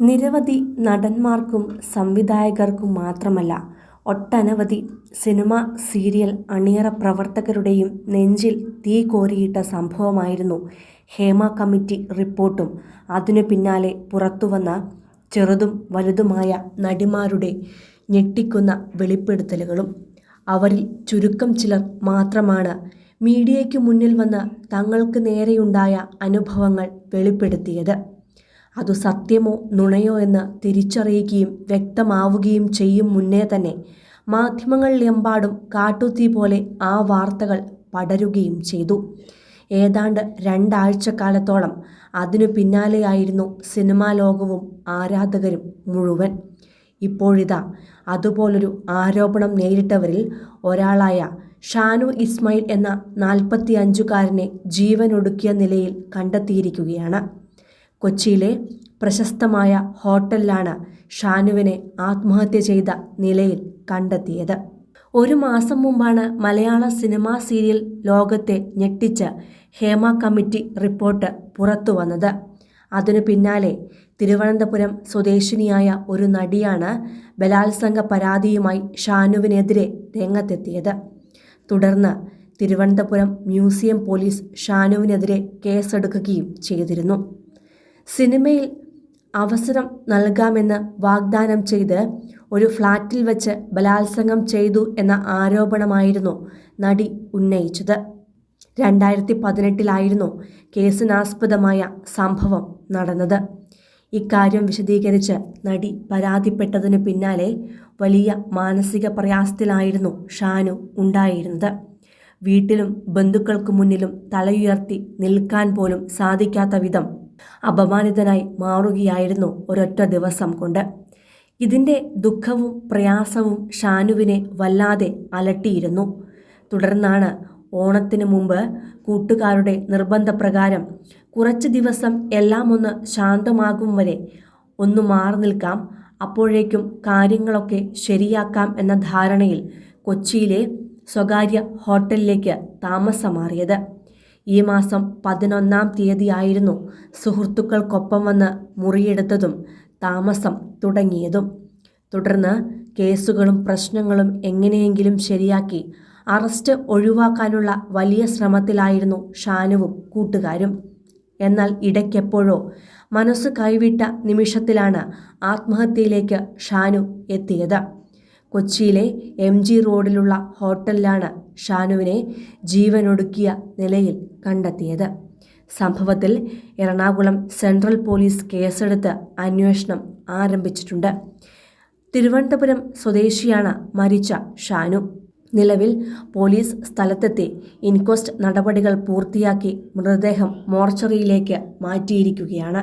നിരവധി നടന്മാർക്കും സംവിധായകർക്കും മാത്രമല്ല ഒട്ടനവധി സിനിമ സീരിയൽ അണിയറ പ്രവർത്തകരുടെയും നെഞ്ചിൽ തീ കോരിയിട്ട സംഭവമായിരുന്നു ഹേമ കമ്മിറ്റി റിപ്പോർട്ടും. അതിനു പിന്നാലെ പുറത്തുവന്ന ചെറുതും വലുതുമായ നടിമാരുടെ ഞെട്ടിക്കുന്ന വെളിപ്പെടുത്തലുകളും. അവരിൽ ചുരുക്കം ചിലർ മാത്രമാണ് മീഡിയയ്ക്ക് മുന്നിൽ വന്ന് തങ്ങൾക്ക് നേരെയുണ്ടായ അനുഭവങ്ങൾ വെളിപ്പെടുത്തിയത്. അതു സത്യമോ നുണയോ എന്ന് തിരിച്ചറിയുകയും വ്യക്തമാവുകയും ചെയ്യും മുന്നേ തന്നെ. മാധ്യമങ്ങളിലെമ്പാടും കാട്ടുതീ പോലെ ആ വാർത്തകൾ പടരുകയും ചെയ്തു. ഏതാണ്ട് രണ്ടാഴ്ചക്കാലത്തോളം അതിനു പിന്നാലെയായിരുന്നു സിനിമാ ലോകവും ആരാധകരും മുഴുവൻ. ഇപ്പോഴിതാ അതുപോലൊരു ആരോപണം നേരിട്ടവരിൽ ഒരാളായ ഷാനു ഇസ്മായിൽ എന്ന നാൽപ്പത്തി അഞ്ചുകാരനെ ജീവനൊടുക്കിയ നിലയിൽ കണ്ടെത്തിയിരിക്കുകയാണ്. കൊച്ചിയിലെ പ്രശസ്തമായ ഹോട്ടലിലാണ് ഷാനുവിനെ ആത്മഹത്യ ചെയ്ത നിലയിൽ കണ്ടെത്തിയത്. ഒരു മാസം മുമ്പാണ് മലയാള സിനിമാ സീരിയൽ ലോകത്തെ ഞെട്ടിച്ച് ഹേമ കമ്മിറ്റി റിപ്പോർട്ട് പുറത്തു വന്നത്. അതിനു പിന്നാലെ തിരുവനന്തപുരം സ്വദേശിനിയായ ഒരു നടിയാണ് ബലാത്സംഗ പരാതിയുമായി ഷാനുവിനെതിരെ രംഗത്തെത്തിയത്. തുടർന്ന് തിരുവനന്തപുരം മ്യൂസിയം പോലീസ് ഷാനുവിനെതിരെ കേസെടുക്കുകയും ചെയ്തിരുന്നു. സിനിമയിൽ അവസരം നൽകാമെന്ന് വാഗ്ദാനം ചെയ്ത് ഒരു ഫ്ലാറ്റിൽ വച്ച് ബലാത്സംഗം ചെയ്തു എന്ന ആരോപണമായിരുന്നു നടി ഉന്നയിച്ചത്. രണ്ടായിരത്തി പതിനെട്ടിലായിരുന്നു കേസിനാസ്പദമായ സംഭവം നടന്നത്. ഇക്കാര്യം വിശദീകരിച്ച് നടി പരാതിപ്പെട്ടതിനു പിന്നാലെ വലിയ മാനസിക പ്രയാസത്തിലായിരുന്നു ഷാനു ഉണ്ടായിരുന്നത്. വീട്ടിലും ബന്ധുക്കൾക്ക് മുന്നിലും തലയുയർത്തി നിൽക്കാൻ പോലും സാധിക്കാത്ത വിധം അപമാനിതനായി മാറുകയായിരുന്നു ഒരൊറ്റ ദിവസം കൊണ്ട്. ഇതിന്റെ ദുഃഖവും പ്രയാസവും ഷാനുവിനെ വല്ലാതെ അലട്ടിയിരുന്നു. തുടർന്നാണ് ഓണത്തിന് മുമ്പ് കൂട്ടുകാരുടെ നിർബന്ധപ്രകാരം കുറച്ച് ദിവസം എല്ലാം ഒന്ന് ശാന്തമാകും വരെ ഒന്ന് മാറി നിൽക്കാം അപ്പോഴേക്കും കാര്യങ്ങളൊക്കെ ശരിയാക്കാം എന്ന ധാരണയിൽ കൊച്ചിയിലെ സ്വകാര്യ ഹോട്ടലിലേക്ക് താമസം മാറിയത് ഈ മാസം പതിനൊന്നാം തീയതിയായിരുന്നു സുഹൃത്തുക്കൾക്കൊപ്പം വന്ന് മുറിയെടുത്തതും താമസം തുടങ്ങിയതും. തുടർന്ന് കേസുകളും പ്രശ്നങ്ങളും എങ്ങനെയെങ്കിലും ശരിയാക്കി അറസ്റ്റ് ഒഴിവാക്കാനുള്ള വലിയ ശ്രമത്തിലായിരുന്നു ഷാനുവും കൂട്ടുകാരും. എന്നാൽ ഇടയ്ക്കെപ്പോഴോ മനസ്സ് കൈവിട്ട നിമിഷത്തിലാണ് ആത്മഹത്യയിലേക്ക് ഷാനു എത്തിയത്. കൊച്ചിയിലെ എം ജി റോഡിലുള്ള ഹോട്ടലിലാണ് ഷാനുവിനെ ജീവനൊടുക്കിയ നിലയിൽ കണ്ടെത്തിയത്. സംഭവത്തിൽ എറണാകുളം സെൻട്രൽ പോലീസ് കേസെടുത്ത് അന്വേഷണം ആരംഭിച്ചിട്ടുണ്ട്. തിരുവനന്തപുരം സ്വദേശിയാണ് മരിച്ച ഷാനു. നിലവിൽ പോലീസ് സ്ഥലത്തെത്തി ഇൻക്വസ്റ്റ് നടപടികൾ പൂർത്തിയാക്കി മൃതദേഹം മോർച്ചറിയിലേക്ക് മാറ്റിയിരിക്കുകയാണ്.